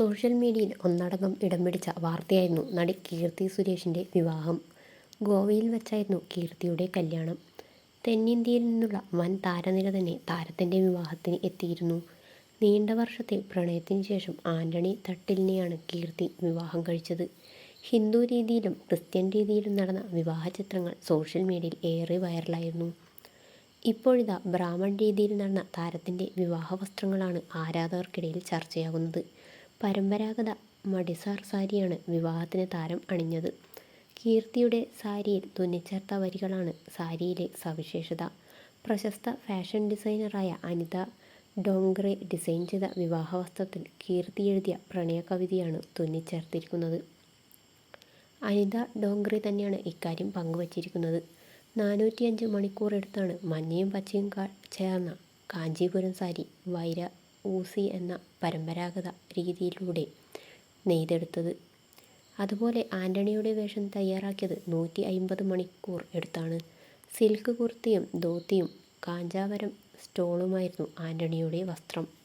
Social മീഡിയയിൽ ഒന്നടങ്കം ഇടം പിടിച്ച വാർത്തയായിരുന്നു നടി കീർത്തി സുരേഷിന്റെ വിവാഹം. ഗോവയിൽ വെച്ചായിരുന്നു കീർത്തിയുടെ കല്യാണം. തെന്നിന്ത്യയിൽ നിന്നുള്ള വൻ താരനിര തന്നെ താരത്തിന്റെ വിവാഹത്തിന് എത്തിയിരുന്നു. നീണ്ട വർഷത്തെ പ്രണയത്തിന് ശേഷം ആന്റണി തട്ടിലിനെയാണ് കീർത്തി വിവാഹം കഴിച്ചത്. ഹിന്ദു രീതിയിലും ക്രിസ്ത്യൻ രീതിയിലും നടന്ന വിവാഹ ചിത്രങ്ങൾ സോഷ്യൽ മീഡിയയിൽ ഏറെ വൈറലായിരുന്നു. ഇപ്പോഴിതാ ബ്രാഹ്മൺ രീതിയിൽ നടന്ന താരത്തിന്റെ വിവാഹ വസ്ത്രങ്ങളാണ് ആരാധകർക്കിടയിൽ ചർച്ചയാകുന്നത്. പരമ്പരാഗത മടിസാർ സാരിയാണ് വിവാഹത്തിന് താരം അണിഞ്ഞത്. കീർത്തിയുടെ സാരിയിൽ തുന്നിച്ചേർത്ത വരികളാണ് സാരിയിലെ സവിശേഷത. പ്രശസ്ത ഫാഷൻ ഡിസൈനറായ അനിത ഡോങ്ക്രെ ഡിസൈൻ ചെയ്ത വിവാഹ വസ്ത്രത്തിൽ കീർത്തി എഴുതിയ പ്രണയ കവിതയാണ് തുന്നിച്ചേർത്തിരിക്കുന്നത്. അനിത ഡോങ്ക്രെ തന്നെയാണ് ഇക്കാര്യം പങ്കുവച്ചിരിക്കുന്നത്. നാനൂറ്റിയഞ്ച് മണിക്കൂർ എടുത്താണ് മഞ്ഞയും പച്ചയും ചേർന്ന കാഞ്ചീപുരം സാരി വൈര ഊസി എന്ന പരമ്പരാഗത രീതിയിലൂടെ നെയ്തെടുത്തത്. അതുപോലെ ആന്റണിയുടെ വേഷം തയ്യാറാക്കിയത് നൂറ്റി അയിമ്പത് മണിക്കൂർ എടുത്താണ്. സിൽക്ക് കുർത്തിയും ധോത്തിയും കാഞ്ചാവരം സ്റ്റോളുമായിരുന്നു ആന്റണിയുടെ വസ്ത്രം.